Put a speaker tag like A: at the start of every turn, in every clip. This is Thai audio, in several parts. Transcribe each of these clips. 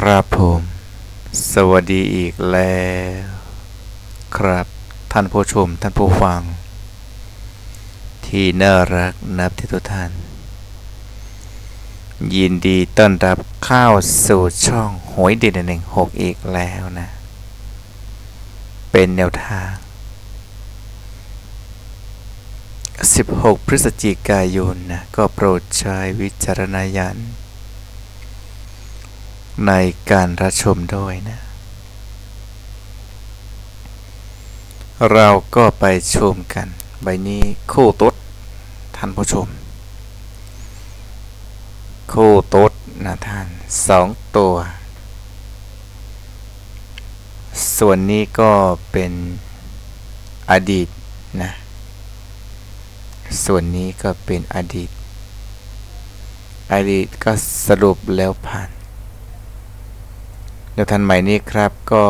A: ครับผม สวัสดีอีกแล้ว ครับท่านผู้ชมท่านผู้ฟัง ที่น่ารักนับที่ทุกท่าน ยินดีต้อนรับเข้าสู่ช่องหวยเด่นหนึ่งหกอีกแล้วนะ เป็นแนวทาง 16 พฤศจิกายนนะ ก็โปรดใช้วิจารณญาณ ในการรับชมด้วยนะ เราก็ไปชมกัน ใบนี้คู่ต๊ดท่านผู้ชม คู่ต๊ดนะท่านสองตัว ส่วนนี้ก็เป็นอดีตนะ ส่วนนี้ก็เป็นอดีต อดีตก็สรุปแล้วผ่าน เดี๋ยวทันใหม่นี้ครับก็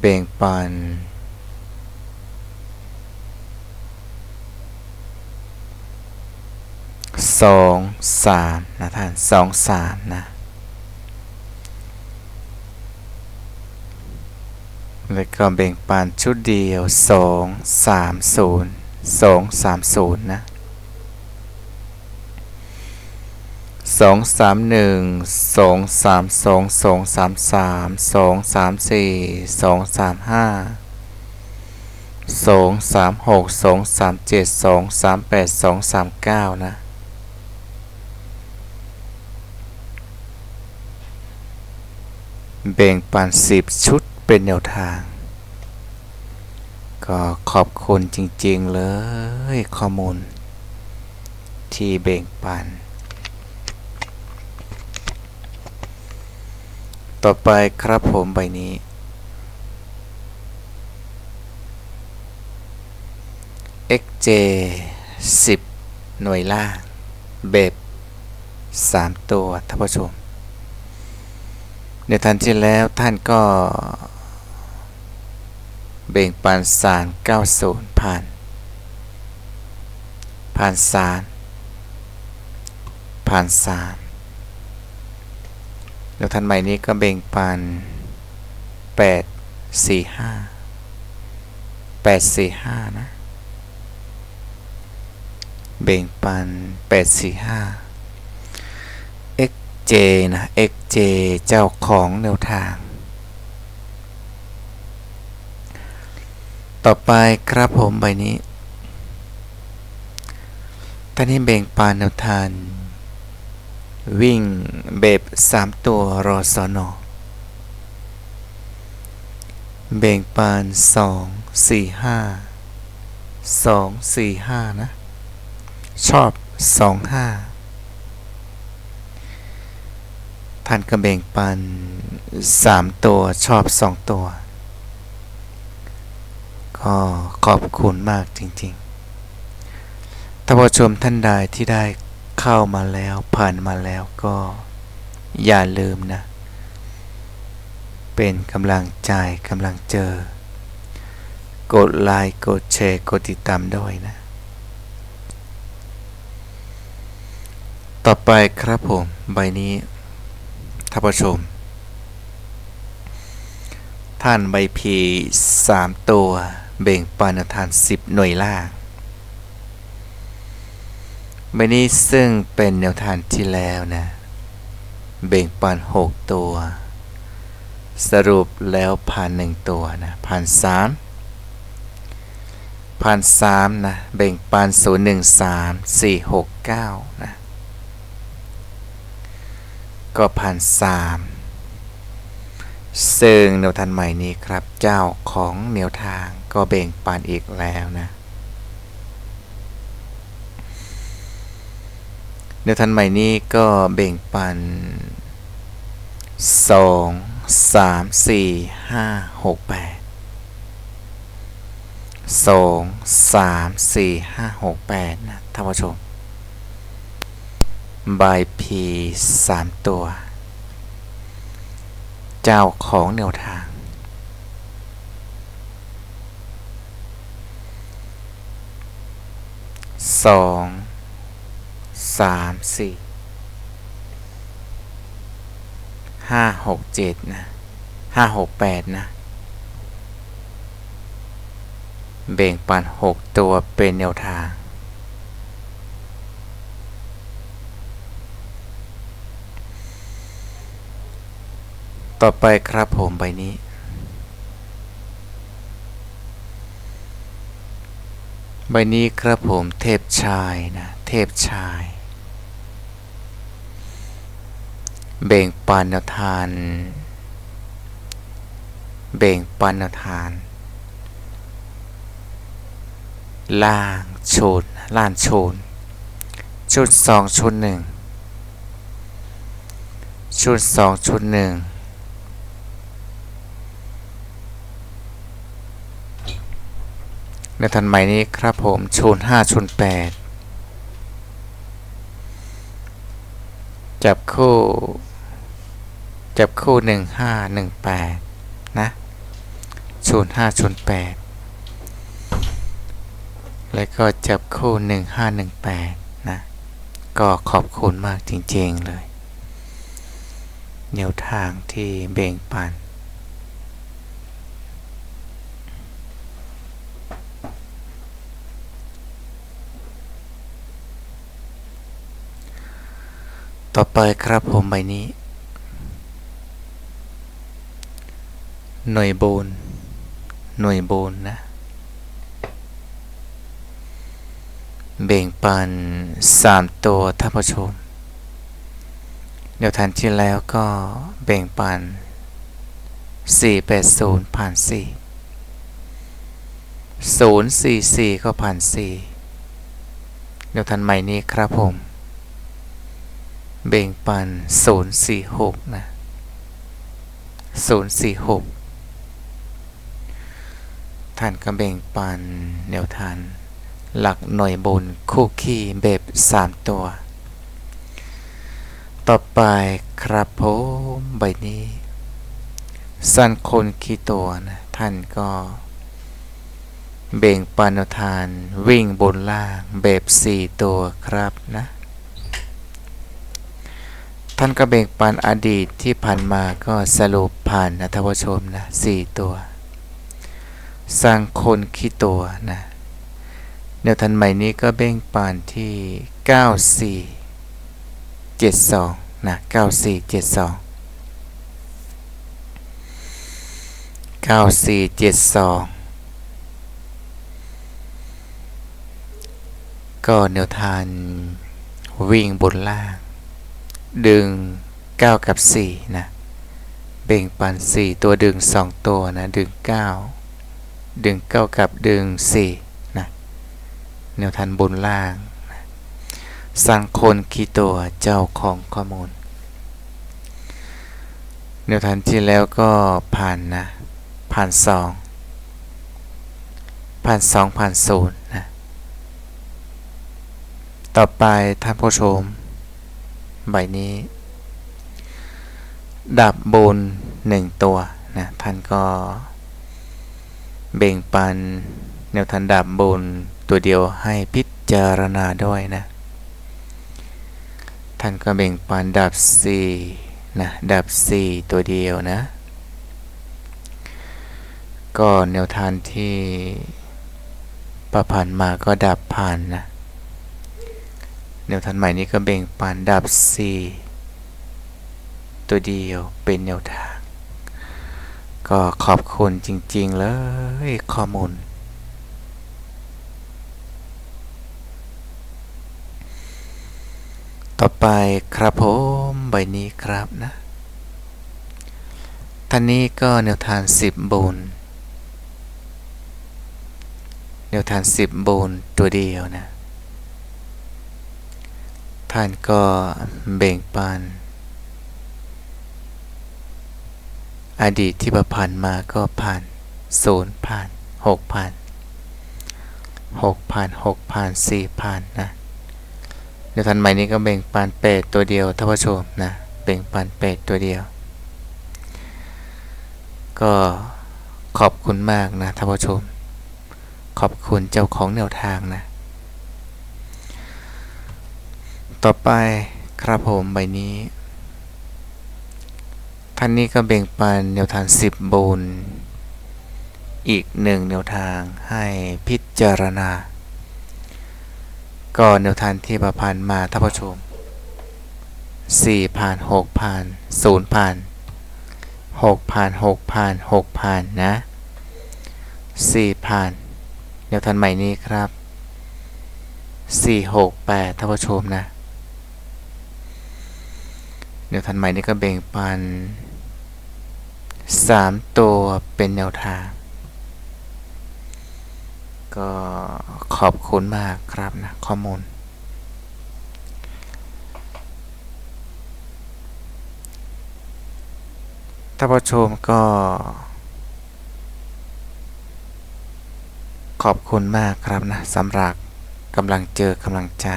A: แบ่งปันสองสามนะท่านสองสามนะแล้วก็แบ่งปันชุดเดียวสองสามศูนย์สองสามศูนย์นะ สองสามหนึ่งสองสามสองสองสามสามสองสามสี่สองสามห้าสองสามหกสองสามเจ็ดสองสามแปดสองสามเก้านะ แบ่งปันสิบชุดเป็นแนวทาง ก็ขอบคุณจริงๆเลยข้อมูล ที่แบ่งปัน ต่อไปครับผมใบนี้ xj 10 หน่วยล่าง แบบ3 ตัวท่านผู้ชม ในทันที่แล้วท่านก็ เบ่งปันสาร 90 ผ่าน ผ่านสาร ผ่านสาร แล้วท่านใหม่นี้ก็เบ่งปัน8 4 5 8 4 5 นะ เบ่งปัน8 4 5 xj นะ xj เจ้าของแนวทาง ต่อไปครับผมใบนี้ท่านนี้เบ่งปานแนวทาง วิ่งแบบ3ตัวรอสอนอเบ่งปาน2 4 5 2 4 5นะ ชอบ2 5ท่านก็แบ่งปัน3ตัวชอบ2ตัว ก็ขอบคุณมากจริงๆท่านผู้ชมท่านใดที่ได้ เข้ามาแล้วผ่านมาแล้วก็ อย่าลืมนะ เป็นกำลังใจกำลังเจอ กดไลค์กดแชร์กดติดตามด้วยนะ ต่อไปครับผมใบนี้ท่านผู้ชม ท่านใบพีสามตัว เบ่งปันทานสิบหน่วยล่าง ใบนี้ซึ่งเป็นแนวทางที่แล้วนะ เบ่งปันหกตัว สรุปแล้วผ่านหนึ่งตัวนะผ่านสามผ่านสามนะเบ่งปันศูนย์หนึ่งสามสี่หกเก้านะก็ผ่านสามซึ่งแนวทางใหม่นี้ครับเจ้าของแนวทางก็เบ่งปันอีกแล้วนะ แนวทางใหม่นี้ก็เบ่งปันสองสามสี่ห้าหกแปดสองสามสี่ห้าหกแปดนะท่านผู้ชมใบพีสามตัว เจ้าของแนวทาง สอง สามสี่ห้าหกเจ็ดนะห้าหกแปดนะเบ่งปันหกตัวเป็นแนวทางต่อไปครับผมใบนี้ ใบนี้ครับผมเทพชายนะ เทพชาย เบ่งปันนวทาน เบ่งปันนวทาน ล่างโชนล่านโชน ชุดสองชุดหนึ่งชุดสองชุดหนึ่ง ในทันใหม่นี้ครับผมชนห้าชนแปดจับคู่ จับคู่หนึ่งห้าหนึ่งแปดนะชนห้าชนแปดแล้วก็จับคู่หนึ่งห้าหนึ่งแปดนะ ก็ขอบคุณมากจริง ๆ เลยแนวทางที่เบ่งปัน ต่อไปครับผมใบนี้ หน่วยโบน หน่วยโบนนะ เบ่งปันสามตัวท่านผู้ชม เดี๋ยวทันที่แล้วก็เบ่งปัน480ผ่าน4 044ก็ผ่าน4เดี๋ยวทันใหม่นี้ครับผม เบ่งปัน 046 นะ 046 ท่านก็เบ่งปันแนวทานหลักหน่วยบนคู่ขี้แบบ3 ตัว ต่อไปครับผมใบนี้ สั้นคนขี้ตัวนะ ท่านก็ เบ่งปันแนวทานวิ่งบนล่างแบบ4 ตัวครับนะ ท่านก็เบ่งปันอดีตที่ผ่านมาก็สรุปผ่านนะท่านผู้ชมนะ4ตัว สร้างคนขี้ตัวนะแนวทันใหม่นี้ก็เบ่งปานที่ 9472 นะ 9472 9472 ก็แนวทานวิ่งบนล่าง ดึง 9 กับ 4 นะ เบ่งปัน 4 ตัวดึง 2 ตัวนะ ดึง 9 ดึง 9 กับดึง 4 นะ แนวทันบนล่างนะสร้างคนคีตัวเจ้าของข้อมูล แนวทันที่แล้วก็ผ่านนะ ผ่าน 2 ผ่าน 2 ผ่าน0นะ ต่อไปท่านผู้ชม ใบนี้ ดับบนหนึ่งตัวนะท่านก็ เบ่งปันแนวทันดับบนตัวเดียวให้พิจารณาด้วยนะ ท่านก็เบ่งปันดับสี่นะดับสี่ตัวเดียวนะก็แนวทานที่ประผ่านมาก็ดับผ่านนะ แนวทานใหม่นี้ก็เบ่งปันดับสี่ตัวเดียวเป็นแนวทาง ก็ขอบคุณจริง ๆ เลยข้อมูล ต่อไปครับผมใบนี้ครับนะท่านนี้ก็แนวทางสิบบุญแนวทางสิบบุญตัวเดียวนะ ท่านก็เบ่งปัน อดีตที่ประพันมาก็ผ่านศูนย์ผ่านหกผ่านหกผ่านหกผ่านสี่ผ่านนะเดี๋ยวทันใหม่นี้ก็เบ่งปันเป็ดตัวเดียวท่านผู้ชมนะเบ่งปันเป็ดตัวเดียว ก็ขอบคุณมากนะท่านผู้ชม ขอบคุณเจ้าของแนวทางนะ ต่อไปครับผมใบนี้ ท่านนี้ก็แบ่งปันแนวทางสิบบุญ อีกหนึ่งแนวทางให้พิจารณา ก็แนวทางที่ประพันธ์มาท่านผู้ชมสี่ผ่านหกผ่านศูนย์ผ่านหกผ่านหกผ่านหกผ่านนะสี่ผ่านแนวทางใหม่นี้ครับสี่หกแปดท่านผู้ชมนะ แนวทางใหม่นี้ก็แบ่งปันสามตัวเป็นแนวทาง ก็ขอบคุณมากครับนะ ข้อมูล ท่านผู้ชมก็ ขอบคุณมากครับนะสำหรับกำลังเจอกำลังใจ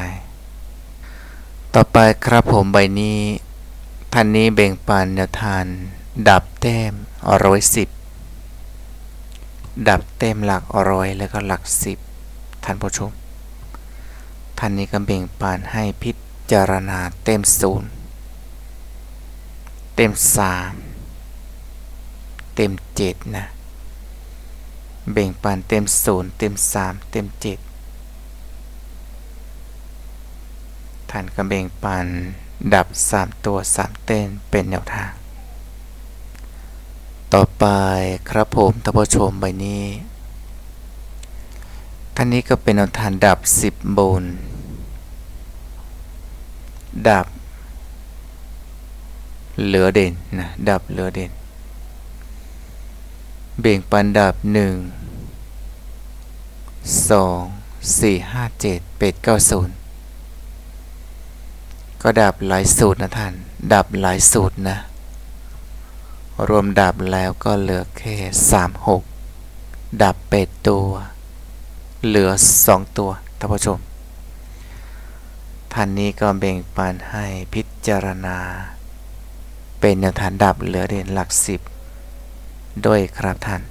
A: ต่อไปครับผมใบนี้ ท่านนี้แบ่งปันแนวทาน ดับแต้มร้อยสิบดับเต็มหลักร้อยแล้วก็หลักสิบท่านผู้ชม ท่านนี้ก็แบ่งปันให้พิจารณาเต็มศูนย์เต็มสามเต็มเจ็ดนะแบ่งปันเต็มศูนย์เต็มสามเต็มเจ็ดท่านก็แบ่งปัน ดับ 3 ตัว 3 เต้นเป็นแนวทาง ต่อไปครับผมท่านผู้ชมใบนี้ ท่านนี้ก็เป็นแนวทางดับ 10 บน ดับ เหลือเด่นนะดับเหลือเด่น เบ่งปันดับ 1 2 4 5 7 8 9 0 ก็ดับหลายสูตรนะท่านดับหลายสูตรนะ รวมดับแล้วก็เหลือแค่สามหกดับเป็ดตัว เหลือสองตัวท่านผู้ชม ท่านนี้ก็เบ่งปันให้พิจารณา เป็นแนวทางดับเหลือเด่นหลักสิบด้วยครับท่าน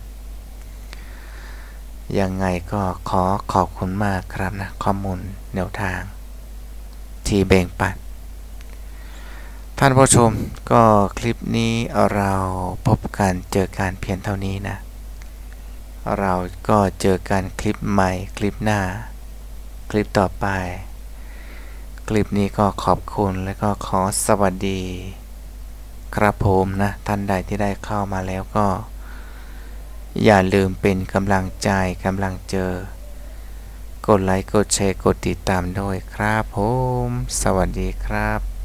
A: ยังไงก็ขอขอบคุณมากครับนะ ข้อมูลแนวทาง ที่เบ่งปัน ท่านผู้ชมก็คลิปนี้เราพบกันเจอกันเพียงเท่านี้นะ เราก็เจอกันคลิปใหม่คลิปหน้า คลิปต่อไป คลิปนี้ก็ขอบคุณและก็ขอสวัสดี ครับผมนะ ท่านใดที่ได้เข้ามาแล้วก็ อย่าลืมเป็นกำลังใจกำลังเจอ กดไลค์กดแชร์กดติดตามด้วยครับผม สวัสดีครับ